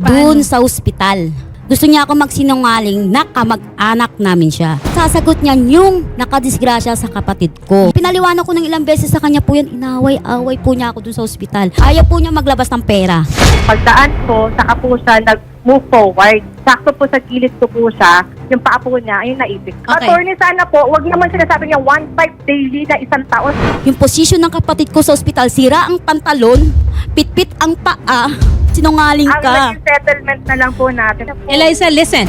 Doon sa ospital. Gusto niya ako magsinungaling na kamag-anak namin siya. Sasagot niya yung nakadisgrasya sa kapatid ko. Pinaliwanag ko ng ilang beses sa kanya po yan, inaway-away po niya ako dun sa ospital. Ayaw po niya maglabas ng pera. Pagdaan ko, saka po siya nag-move forward. Sakto po sa gilid ko po siya, yung paa po niya ay naipit. Okay. Attorney, sana po, wag naman sinasabi niya 1.5 daily na isang taon. Yung posisyon ng kapatid ko sa ospital, sira ang pantalon, pitpit ang paa, sinungaling Ang ka. naging settlement na lang po natin. Eliza, listen.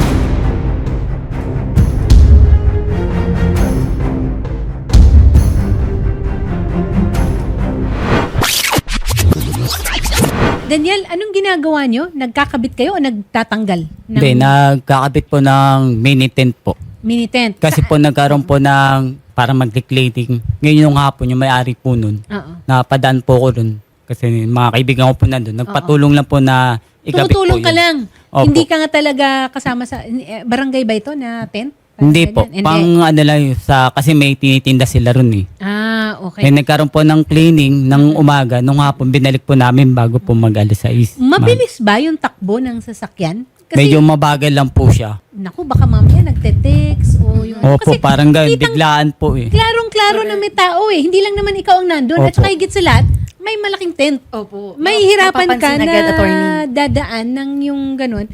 Daniel, anong ginagawa nyo? Nagkakabit kayo o nagtatanggal? ng Hindi, nagkakabit po ng mini tent po. mini tent? Kasi po nagkaroon po ng para mag-declating. Ngayon yung hapon, yung may-ari po nun, Oo. napadaan po ko dun. Kasi mga kaibigan ko po nandun. Nagpatulong lang po na ikabit Tumutulong po ka yun. lang. Opo. Hindi ka nga talaga kasama sa... eh, Barangay ba ito na tent? Parang Hindi ganyan? po. Pang ano lang yun, sa, kasi may tinitinda sila ron eh. Ah, okay. Kaya nagkaroon po ng cleaning ng umaga. Nung hapon, binalik po namin bago po mag-alis sa is. Mabilis ba yung takbo ng sasakyan? Kasi, Medyo mabagal lang po siya. naku, baka mamaya nagte-text o yung... Opo, Kasi parang ganun. kitang- Biglaan po eh. Klarong-klaro na may tao eh. Hindi lang naman ikaw ang nandun. At Opo. saka higit sa lahat, may malaking tent. Opo. May hirapan ka na agad, attorney. dadaan ng yung ganun.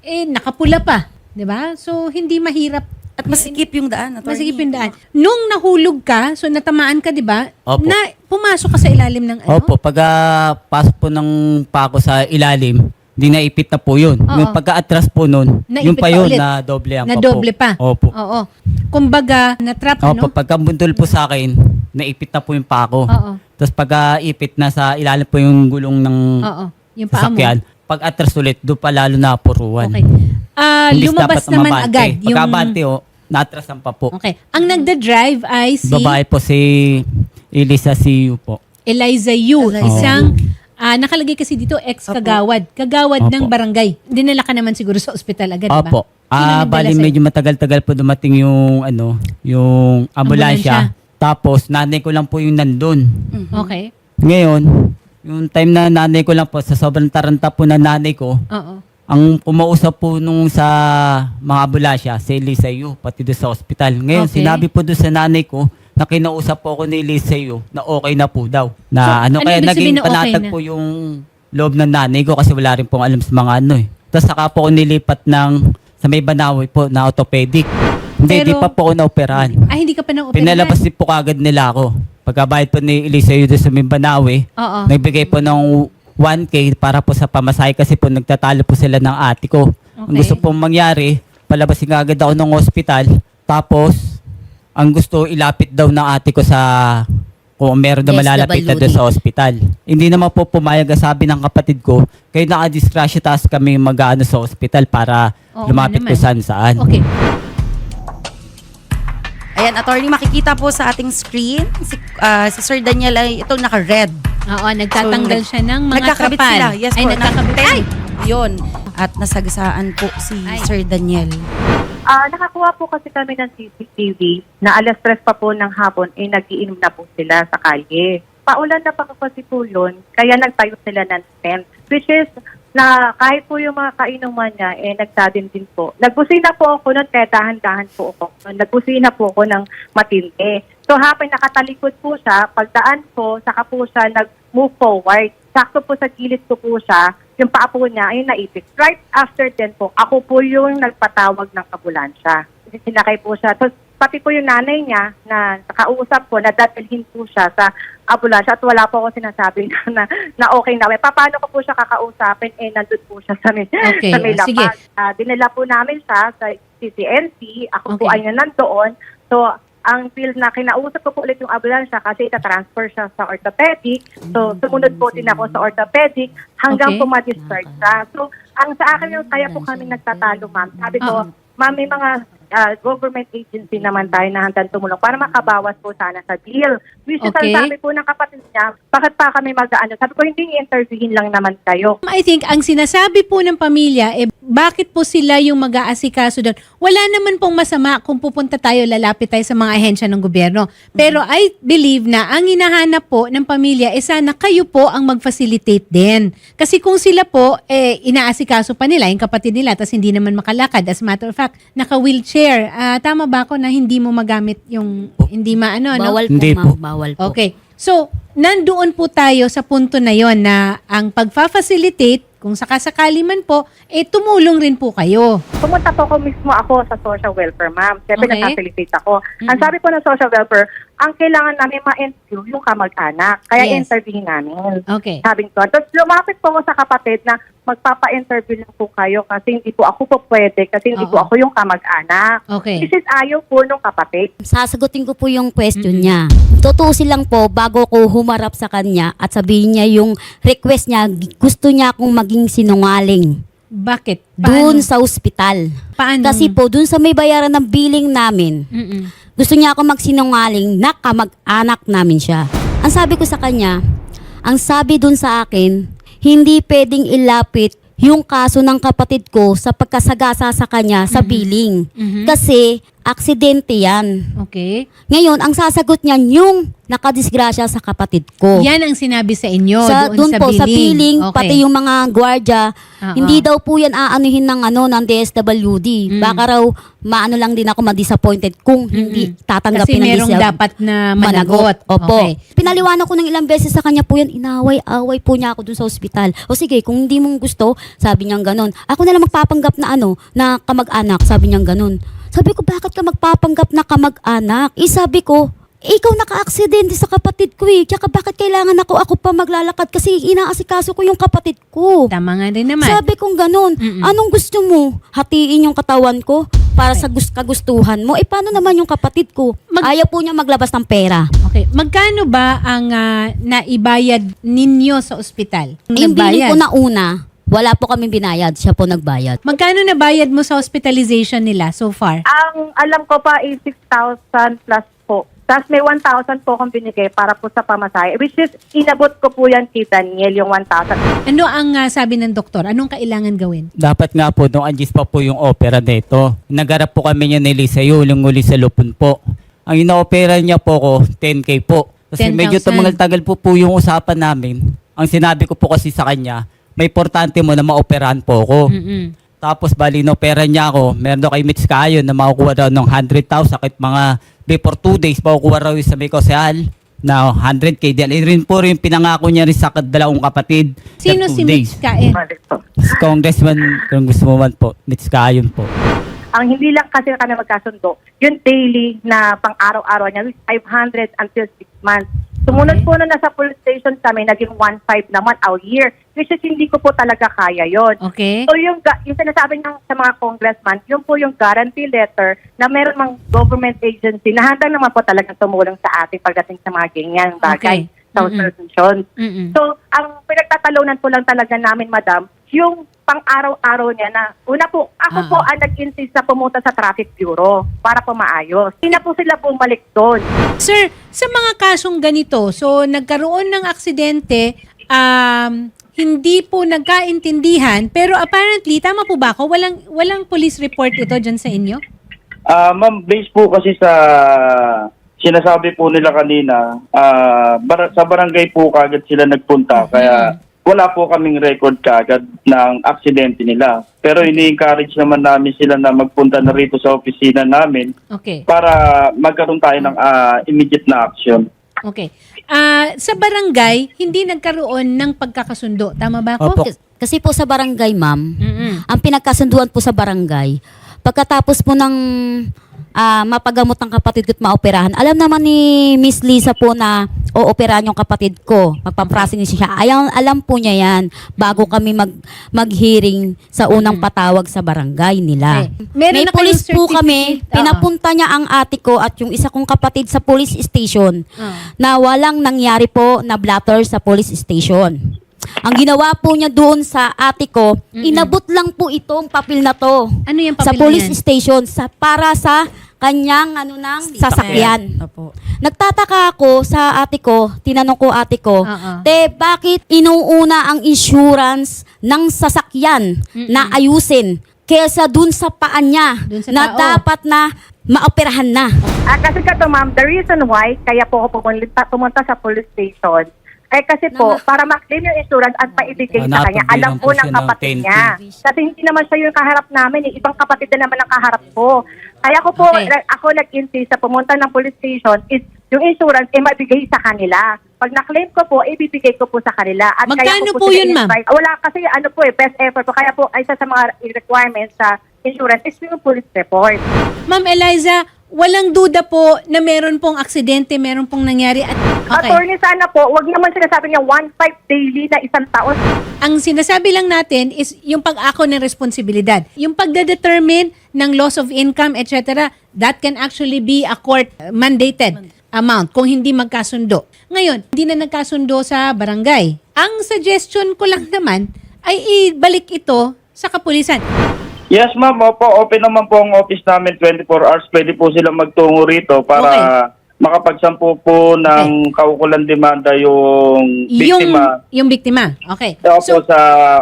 Eh, nakapula pa. 'di ba? So, hindi mahirap. At masikip yung daan, attorney. Masigip yung daan. Nung nahulog ka, so natamaan ka, di ba? Opo. Na pumasok ka sa ilalim ng ano? Opo, pag ah, pasok po ng pako sa ilalim, di naipit na po yun. Oo. Yung pagka-atras po nun, Naipit yung pa pa yun ulit. na doble ang na pa po. doble pa. Opo. Oo. Kumbaga, na-trap, Opo, ano? pagka bundol po sa akin, naipit na po yung pako. Oo. Tapos pagka ipit na sa ilalim po yung gulong ng Oo. Yung paa mo. sasakyan, pag atras ulit, doon pa lalo na puruan. Okay. Ah, lumabas dapat naman mabante. agad. Yung... Pagka abante, oh, natrasan pa po. Okay. Ang nagda-drive ay si Babae po si Elisa Siu po. Eliza Yu. Eliza Isang, ah, nakalagay kasi dito, ex-kagawad. Kagawad ng Opo. barangay. Dinala ka naman siguro sa ospital agad, di ba? Opo. Sino Ah, nagdala bali sa'yo? medyo matagal-tagal po dumating yung ano, yung Ambulansya. ambulansya. Tapos nanay ko lang po yung nandun. Okay. Ngayon, yung time na nanay ko lang po, sa sobrang taranta po na nanay ko, Oo. ang kumausap po nung sa mga ambulansya, si Elisa Yu, pati doon sa ospital. Ngayon, Okay. sinabi po doon sa nanay ko, na kinausap po ako ni Elisa Yu, na okay na po daw. Na So, ano, ano kaya ibig sabihin naging na okay panatag na? po yung loob ng nanay ko kasi wala rin pong alam sa mga ano eh. Tapos saka po ako nilipat ng sa may Banawi po na orthopedic. Hindi, Pero- di pa po ako naoperahan. Ah, hindi ka pa na Pinalabas din po kagad nila ako. Pagkabayad po ni Elisa Yu doon sa may Banawi, Oo. nagbigay po ng 1K para po sa pamasahe kasi po nagtatalo po sila ng ate ko. Ang Okay. gusto pong mangyari, palabasin nga agad ako ng ospital. Tapos, ang gusto ilapit daw ng ate ko sa kung meron na malalapit na doon sa ospital. Hindi naman po pumayag ang sabi ng kapatid ko, kayo nakadiskrasya taas kami mag-ano sa ospital para Oo lumapit nga naman. saan saan. Okay. Ayan, attorney, makikita po sa ating screen. Si, ah, si Sir Daniel ay itong naka-red. Oo, nagtatanggal So, siya ng mga Nagkakabit trapal. sila. Yes Ay, po. nagkakabit. Ay! Yun. At nasagasaan po si Ay. Sir Daniel. Ah, nakakuha po kasi kami ng CCTV na alas 3 pa po ng hapon, eh nagiinom na po sila sa kalye. Paulan na pa po kasi po yun, kaya nagtayo sila ng tent. Which is, na kahit po yung mga kainuman niya, eh nagsadin din po. Nagbusina po ako nun, kaya dahan-dahan po ako. Nagbusina po ako ng matindi. So hapon nakatalikod po siya, pagdaan po, saka po siya nag-move forward. Sakto po sa gilid ko po siya, yung paa po niya ay naipit. Right after then po, ako po yung nagpatawag ng ambulansya. Sinakay po siya. So, pati po yung nanay niya na nakausap po, nadadalhin po siya sa ambulansya at wala po ako sinasabi na, na, na okay na. Pa- Paano ko po siya kakausapin? Eh, nandun po siya sa may, Okay, sa may ah, sige. Ah, dinala po namin siya sa CCNC. Ako po Okay. ay nandoon. So, ang field na kinausap ko po ulit yung ambulansya kasi ita-transfer siya sa orthopedic. So, sumunod po din ako sa orthopedic hanggang Okay. po ma-discharge siya. So, ang sa akin yung kaya po kami nagtatalo, ma'am. Sabi ko, Oo. ma'am, may mga ah, government agency naman tayo na handang tumulong para makabawas po sana sa bill. Which is, Okay. sabi po ng kapatid niya, bakit pa kami mag-ano? Sabi ko, hindi i-interviewin lang naman kayo. I think ang sinasabi po ng pamilya, eh, bakit po sila yung mag-aasikaso doon? Wala naman pong masama kung pupunta tayo, lalapit tayo sa mga ahensya ng gobyerno. Pero I believe na ang hinahanap po ng pamilya, eh sana kayo po ang mag-facilitate din. Kasi kung sila po, eh, inaasikaso pa nila, yung kapatid nila, tapos hindi naman makalakad. As a matter of fact, naka-wheelchair. Ah, tama ba ako na hindi mo magamit yung, hindi maano, no? Bawal po, Hindi ma'am. po. Bawal po. Okay. So, nandoon po tayo sa punto na yon na ang pagfa-facilitate, kung sakasakali man po, eh tumulong rin po kayo. Pumunta po ko mismo ako sa social welfare, ma'am. Siyempre, Okay. nag-facilitate ako. Ang sabi po ng social welfare, ang kailangan namin ma-interview yung kamag-anak. Kaya Yes. interviewin namin. Okay. Sabi ko. Tapos lumapit po ako sa kapatid na magpapa-interview lang po kayo kasi hindi po ako po pwede kasi hindi po Oo. ako yung kamag-anak. Okay. This is ayaw po nung kapatid. Sasagutin ko po yung question niya. Tutuusin lang po bago ko humarap sa kanya at sabihin niya yung request niya, gusto niya akong maging sinungaling Bakit? doon sa ospital. Paano? Kasi po, doon sa may bayaran ng billing namin, Mm-mm. Gusto niya ako magsinungaling na kamag-anak namin siya. Ang sabi ko sa kanya, ang sabi doon sa akin, hindi pwedeng ilapit yung kaso ng kapatid ko sa pagkasagasa sa kanya sa billing. Mhm. Kasi aksidente yan. Okay. Ngayon, ang sasagot niyan yung nakadisgrasya sa kapatid ko. Yan ang sinabi sa inyo sa, doon dun sa po, billing. sa billing, Okay. pati yung mga gwardya, Oo. hindi daw po yan aanuhin ng, ano, ng DSWD. Mm. Baka raw, maano lang din ako ma-disappointed kung hindi Kasi tatanggapin ng merong DSWD. dapat na managot. Opo. Okay. Pinaliwanag ko ng ilang beses sa kanya po yan, inaway-away po niya ako dun sa ospital. O sige, kung hindi mong gusto, sabi niya ganon. Ako na lang magpapanggap na ano, na kamag-anak, sabi niya ganon. Sabi ko, bakit ka magpapanggap na kamag-anak? Eh sabi ko, eh, ikaw naka-aksidente sa kapatid ko eh. Tsaka bakit kailangan ako ako pa maglalakad kasi inaasikaso ko yung kapatid ko. Tama nga din naman. Sabi kong ganun, Mm-mm. anong gusto mo? Hatiin yung katawan ko para sa gus- kagustuhan mo? Eh paano naman yung kapatid ko? Mag- Ayaw po niya maglabas ng pera. Okay. Magkano ba ang ah, naibayad ninyo sa ospital? Yung billing Nagbayad? ko na una, wala po kami binayad. Siya po nagbayad. Magkano na bayad mo sa hospitalization nila so far? Ang alam ko pa is 6,000 plus po. Tapos may 1,000 po akong binigay para po sa pamasahe. Which is, inabot ko po yan kay Daniel, yung 1,000. Ano ang ah, sabi ng doktor? Anong kailangan gawin? Dapat nga po, nung anjis pa po yung opera nito, nagarap po kami niya ni Lisa yung uli sa lupon po. Ang ina-opera niya po ko, 10K po. Kasi 10,000. medyo tumagal-tagal po po yung usapan namin. Ang sinabi ko po kasi sa kanya, may importante mo na maoperahan po ako. Mm-mm. Tapos bali inopera niya ako, meron daw kay Mitch Kayo na makukuha daw ng 100,000 kahit mga before 2 days makukuha raw sa may kosehal na 100k. Dahil rin po rin pinangako niya rin sa dalawang kapatid. Sino si days. Mitch Kain? Balik po. Congressman, kung gusto mo man po, Mitch Kayon po. Ang hindi lang kasi kami magkasundo, yung daily na pang-araw-araw niya, is 500 until 6 months. Sumunod Okay. po na nasa police station kami, naging 1.5 naman a year. Which is hindi ko po talaga kaya yon. Okay. So yung, yung sinasabi ng sa mga congressman, yun po yung guarantee letter na meron mang government agency na handang naman po talagang tumulong sa atin pagdating sa mga ganyan bagay Okay. solution. Mm-mm. So, ang pinagtatalunan po lang talaga namin, madam, yung pang-araw-araw niya na, una po, ako Ah. po ang nag-insist na pumunta sa traffic bureau para po maayos. Hindi na po sila bumalik doon. Sir, sa mga kasong ganito, so nagkaroon ng aksidente, um, hindi po nagkaintindihan, pero apparently, tama po ba ako? Walang, walang police report ito dyan sa inyo? Ah, ma'am, based po kasi sa sinasabi po nila kanina, ah, bar- sa barangay po kagad sila nagpunta. Kaya wala po kaming record kagad ng aksidente nila. Pero ini-encourage naman namin sila na magpunta na rito sa opisina namin Okay. para magkaroon tayo ng ah, immediate na action. Okay. Ah, sa barangay, hindi nagkaroon ng pagkakasundo. Tama ba ako? Opo. Kasi po sa barangay, ma'am, Mm-mm. ang pinagkasunduan po sa barangay, pagkatapos po ng ah, mapagamot ng kapatid ko at maoperahan, alam naman ni Miss Lisa po na ooperahan yung kapatid ko. Magpaprocessing siya. Ayaw, alam po niya yan bago kami mag, mag-hearing sa unang patawag sa barangay nila. Okay. Meron May na police po kami. Pinapunta niya ang ate ko at yung isa kong kapatid sa police station Ah. na walang nangyari po na blatter sa police station. Ang ginawa po niya doon sa ate ko, inabot lang po itong papel na to Ano yung sa papel na police yan? station sa para sa kanyang ano nang sasakyan. Opo. Nagtataka ako sa ate ko, tinanong ko ate ko, Oo. te, bakit inuuna ang insurance ng sasakyan na ayusin kesa dun sa paan niya Dun sa na tao. dapat na maoperahan na? Ah, kasi ka to, ma'am, the reason why kaya po ako pumunta, pumunta sa police station ay kasi po, para ma-claim yung insurance at maibigay sa Hanapin kanya. din Alam lang po ng kapatid 10K. niya. Kasi hindi naman siya yung kaharap namin. Eh. Ibang kapatid na naman ang kaharap ko. Kaya ko po, Okay. na- ako nag-insist sa pumunta ng police station is yung insurance ay mabigay sa kanila. Pag na-claim ko po, ibibigay ko po sa kanila. At kaya Magkano ko po sila yun, ma'am? Wala kasi ano po eh, best effort po. Kaya po, isa sa mga requirements sa insurance is yung police report. Ma'am Eliza, walang duda po na meron pong aksidente, meron pong nangyari. At, okay. Attorney, sana po, wag naman sinasabi niya 1.5 daily na isang taon. Ang sinasabi lang natin is yung pag-ako ng responsibilidad. Yung pagdedetermine ng loss of income, etc., that can actually be a court mandated amount kung hindi magkasundo. Ngayon, hindi na nagkasundo sa barangay. Ang suggestion ko lang naman ay ibalik ito sa kapulisan. Yes, ma'am. Opo, open naman po ang office namin 24 hours. Pwede po sila magtungo rito para makapagsampu po ng kaukulan demanda yung biktima. Yung, yung biktima. Okay. Opo, So, sa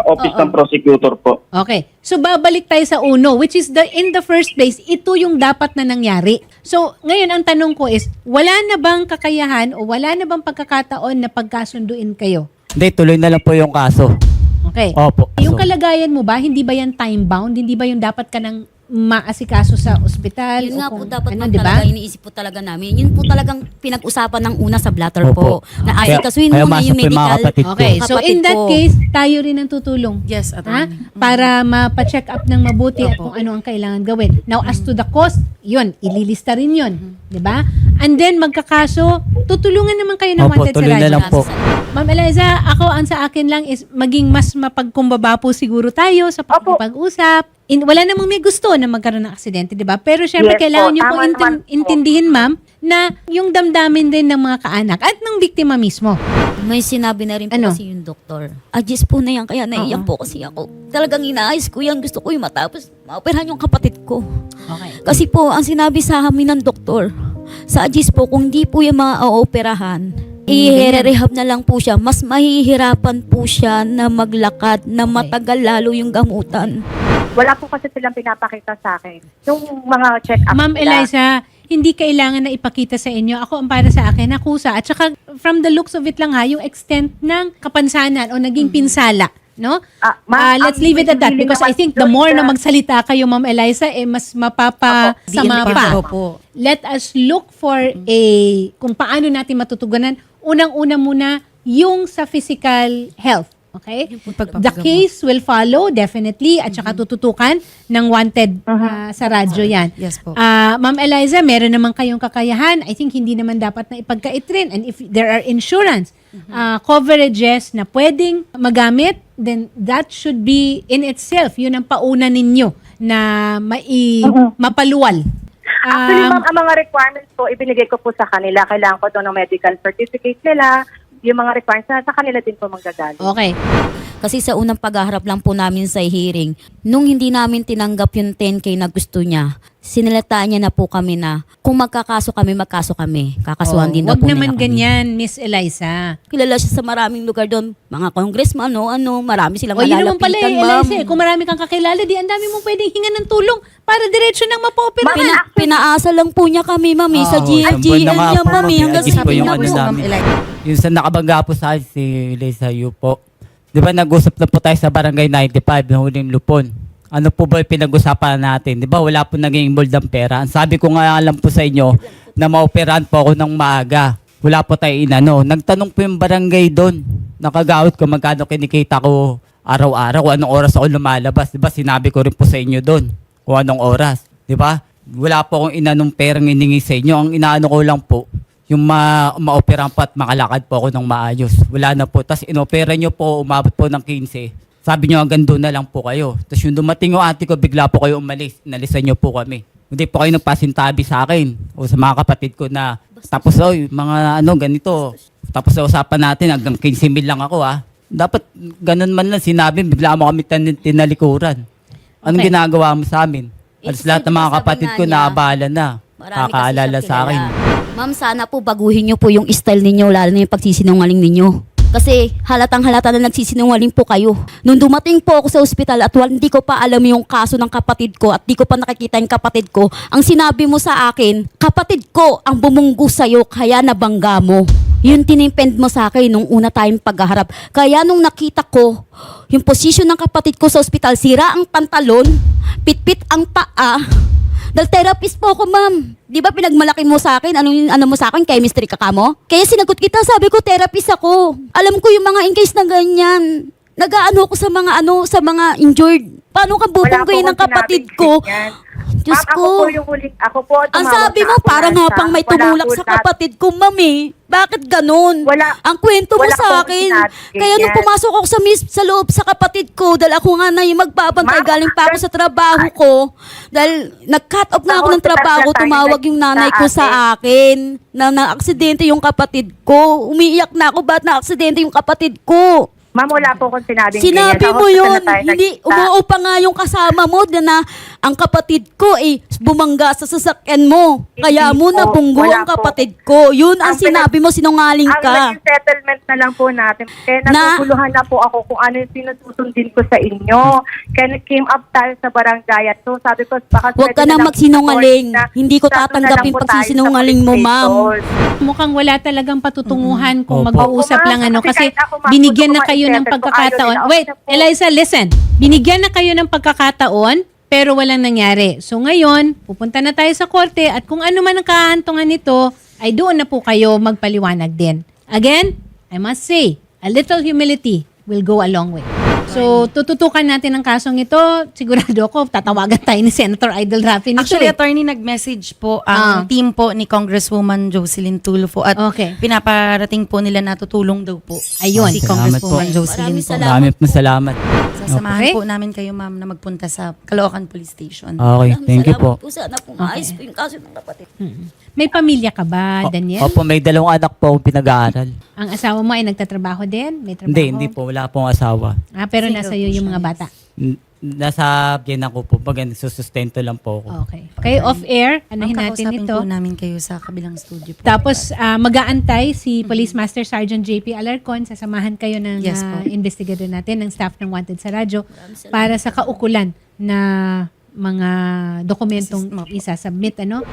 office Oo. ng prosecutor po. Okay. So babalik tayo sa uno which is the in the first place ito yung dapat na nangyari. So ngayon ang tanong ko is wala na bang kakayahan o wala na bang pagkakataon na pagkasunduin kayo? Hindi, tuloy na lang po yung kaso. Okay. Opo. Yung So, kalagayan mo ba hindi ba yan time bound? Hindi ba yung dapat ka nang maasikaso sa ospital? Yun o nga po kung dapat ano, ano, di ba? talaga, iniisip po talaga namin. Yun po talagang pinag-usapan ng una sa blatter Opo. po. Na Kaya- asikasuhin kaya muna masok yung po yung mga medical. kapatid ko. Okay, so Kapatid in that ko. case, tayo rin ang tutulong. Yes, Ha? attorney. Para mapa-check up ng mabuti at kung ano ang kailangan gawin. Now, as to the cost, yun, ililista rin yun. Di ba? And then, magkakaso, tutulungan naman kayo ng Opo, wanted sa tuloy na radyo. lang po. Ma'am Eliza, ako ang sa akin lang is maging mas mapagkumbaba po siguro tayo sa Opo. pag-usap. In, wala namang may gusto na magkaroon ng aksidente, di ba? Pero syempre, Yes kailangan po, niyo po tama intin- naman po. intindihin, ma'am, na yung damdamin din ng mga kaanak at ng biktima mismo. May sinabi na rin po Ano? kasi yung doktor. Adjust po na yan, kaya naiyak po kasi ako. Talagang inaayos ko yan, gusto ko yung matapos maoperahan yung kapatid ko. Okay. Kasi po, ang sinabi sa amin ng doktor, sa po, kung di po yung maaoperahan, i-rehab na lang po siya. Mas mahihirapan po siya na maglakad, na matagal lalo yung gamutan. Wala po kasi silang pinapakita sa akin. Yung mga check-up Ma'am nila. Eliza, hindi kailangan na ipakita sa inyo. Ako ang para sa akin, nakusa. At saka, from the looks of it lang ha, yung extent ng kapansanan o naging pinsala. No? Ah, ma'am, Ah, let's leave it at that because I think the more na magsalita kayo, Ma'am Eliza, eh, mas mapapasama Opo. pa. Opo. Let us look for a, kung paano natin matutugunan, unang-una muna, yung sa physical health. Okay? The case will follow, definitely, at saka tututukan ng wanted ah, sa radyo yan. Yes po. Ah, Ma'am Eliza, meron naman kayong kakayahan. I think hindi naman dapat na ipagkait rin. And if there are insurance ah, coverages na pwedeng magamit, then that should be in itself. Yun ang pauna ninyo na mai, mapaluwal. Actually, Um, ma'am, ang mga requirements po, ibinigay ko po sa kanila. Kailangan ko doon ng medical certificate nila. Yung mga requirements na sa kanila din po manggagaling. Okay. Kasi sa unang paghaharap lang po namin sa hearing, nung hindi namin tinanggap yung 10K na gusto niya, sinalataan niya na po kami na kung magkakaso kami, magkaso kami. Kakasuhan din daw Wag po naman nila kami. ganyan, Miss Eliza. Kilala siya sa maraming lugar doon. Mga congressman, ano, ano, marami silang O yun naman pala malalapitan, eh, ma'am. Eliza. eh. Kung marami kang kakilala, di ang dami mong pwedeng hinga ng tulong para diretso nang mapaoperahan. Pina- pinaasa lang po niya kami, mami, sa Oo, GLG. isang buwan na nga niya, mami. hanggang Adjust sa po na ano. Ma'am Eli- Yung sa nakabangga po sa akin, si Lisa Yu po. Di ba nag-usap na po tayo sa Barangay 95 ng huling lupon? Ano po ba yung pinag-usapan natin? Di ba wala po naging involved ang pera? Ang sabi ko nga alam po sa inyo na maoperahan po ako ng maaga. Wala po tayo inano. Nagtanong po yung barangay doon. Nakagawit ko magkano kinikita ko araw-araw. Anong oras ako lumalabas. Di ba sinabi ko rin po sa inyo doon kung anong oras. Di ba? Wala po akong inanong perang iningi sa inyo. Ang inaano ko lang po, yung ma maoperahan po at makalakad po ako ng maayos. Wala na po. Tapos inopera nyo po, umabot po ng 15. Sabi nyo hanggang doon na lang po kayo. Tapos yung dumating yung ate ko, bigla po kayo umalis. Nalisan nyo po kami. Hindi po kayo nagpasintabi sa akin o sa mga kapatid ko na tapos oh, yung mga ano ganito. Tapos sa usapan natin hanggang 15 mil lang ako ah. Dapat ganun man lang sinabi, bigla mo kami tin- tinalikuran. Anong Okay. ginagawa mo sa amin? Alas lahat ng mga kapatid nga ko niya- naabala na. Marami kasi kakaalala siyang sa akin. kilala. Ma'am, sana po baguhin niyo po yung style ninyo, lalo na yung pagsisinungaling ninyo. Kasi halatang halata na nagsisinungaling po kayo. Nung dumating po ako sa ospital at hindi ko pa alam yung kaso ng kapatid ko at di ko pa nakikita yung kapatid ko, ang sinabi mo sa akin, kapatid ko ang bumunggo sa'yo kaya nabangga mo. Yun tinimpend mo sa akin nung una tayong paghaharap. Kaya nung nakita ko, yung posisyon ng kapatid ko sa ospital, sira ang pantalon, pitpit ang paa, dahil therapist po ako, ma'am. Di ba pinagmalaki mo sa akin? Ano, yung- ano mo sa akin? Chemistry ka ka mo? Kaya sinagot kita, sabi ko, therapist ako. Alam ko yung mga in case na ganyan. Nagaano ko sa mga ano, sa mga injured. Paano ka bubunggayin ng kapatid ko? Diyos Ma'am, ko. Ako po yung huling, ako po Ang sabi sa mo, para nga pang may tumulak sa kapatid ko, mami. Bakit ganun? Wala. Ang kwento mo wala sa akong akin. sinabi Kaya nung pumasok ako sa, mis- sa loob sa kapatid ko, dahil ako nga na yung magbabantay, Ma'am, galing pa ako sa trabaho ko. Dahil nag-cut off na ako ng hospital trabaho, na tayo tumawag yung nanay ko sa akin na na-aksidente yung kapatid ko. Umiiyak na ako, ba't na-aksidente yung kapatid ko? Ma'am, wala po akong sinabing Sinabi ganyan. Sa mo hospital yun, na tayo hindi, nagkita. umuo pa nga yung kasama mo na, na ang kapatid ko eh, bumangga sa sasakyan mo. Kaya mo na bunggo wala ang po. kapatid ko. Yun ang Ang sinabi mo, sinungaling Ang ka. naging settlement na lang po natin. Kaya Na- naguguluhan na po ako kung ano yung sinususundin ko sa inyo. Kaya came up tayo sa barangay at so sabi ko, baka Huwag ka pwede na lang magsinungaling. na- Hindi ko sabi na lang tatanggapin po tayo pagsisinungaling mo, police ma'am. station. Mukhang wala talagang patutunguhan kung Opo. mag-uusap Opo, ma'am. lang ano Kasi kasi kahit ako, ma'am, binigyan na gusto ko kayo ng pagkakataon. ayaw nila, Wait, okay na po. Eliza, listen. Binigyan na kayo ng pagkakataon pero walang nangyari. So ngayon, pupunta na tayo sa korte at kung ano man ang kahantungan nito, ay doon na po kayo magpaliwanag din. Again, I must say, a little humility will go a long way. So, tututukan natin ang kasong ito. Sigurado ako, tatawagan tayo ni Senator Idol Rafi nito. Actually, eh. attorney, nag-message po Ah. ang team po ni Congresswoman Jocelyn Tulfo at Okay. pinaparating po nila na tutulong daw po. Ayun. Si Salamat Congresswoman po. Jocelyn Maraming po. salamat. Marami po salamat. Sasamahan Okay. po namin kayo, ma'am, na magpunta sa Caloocan Police Station. Okay, thank you po. po. Sana po maayos po yung kaso ng kapatid. May pamilya ka ba, Daniel? Opo, may dalawang anak po akong pinag-aaral. Ang asawa mo ay nagtatrabaho din? May trabaho? Hindi, hindi po. Wala pong asawa. Ah, pero nasa iyo yung mga bata. N- Nasa Vienna ko po. Pag susustento lang po ako. Okay. Okay, off-air. Anahin Ma'am, natin kakausapin ito. po namin kayo sa kabilang studio po. Tapos, ah, mag-aantay si Police Master Sergeant JP Alarcon. Sasamahan kayo ng Yes ah, po. investigator natin, ng staff ng Wanted sa radyo, para sa kaukulan na mga dokumentong Assist isasubmit. Ano?